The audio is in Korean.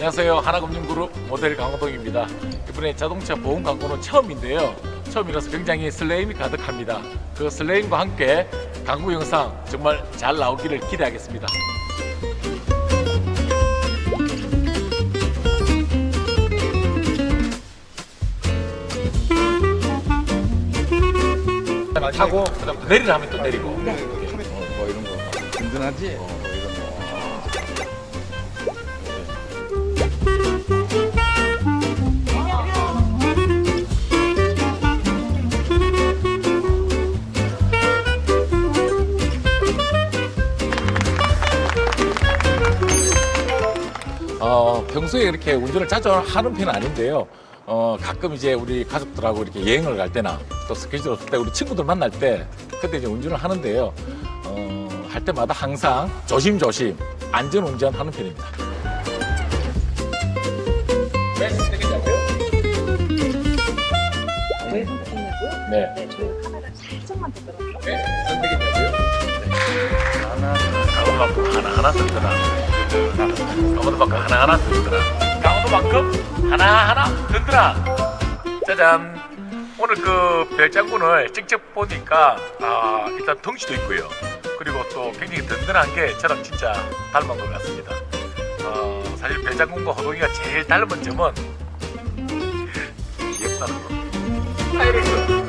안녕하세요. 하나금융그룹 모델 강호동입니다. 이번에 자동차 보험 광고는 처음인데요. 처음이라서 굉장히 설레임이 가득합니다. 그 설레임과 함께 광고 영상 정말 잘 나오기를 기대하겠습니다. 타고 그다음 내리라 하면 또 내리고. 뭐 이런 거 든든하지? 어, 평소에 이렇게 운전을 자주 하는 편은 아닌데요. 어, 가끔 이제 우리 가족들하고 이렇게 여행을 갈 때나 또 스케줄 없을 때 우리 친구들 만날 때 그때 이제 운전을 하는데요. 어, 할 때마다 항상 조심조심 안전 운전하는 편입니다. 저희 선택했냐고요? 네. 네, 저희가 카메라 살짝만 더 들어서 네, 선택이냐고요? 하나, 강호만큼 하나 하나 든든하. 강호도만큼 하나하나 든든하. 강호도만큼 하나하나 든든하. 짜잔. 오늘 그 별장군을 직접 보니까 아, 일단 덩치도 있고요. 그리고 또 굉장히 든든한 게 저랑 진짜 닮은 것 같습니다. 어, 사실 별장군과 호동이가 제일 닮은 점은 귀엽다는 거. 스타일을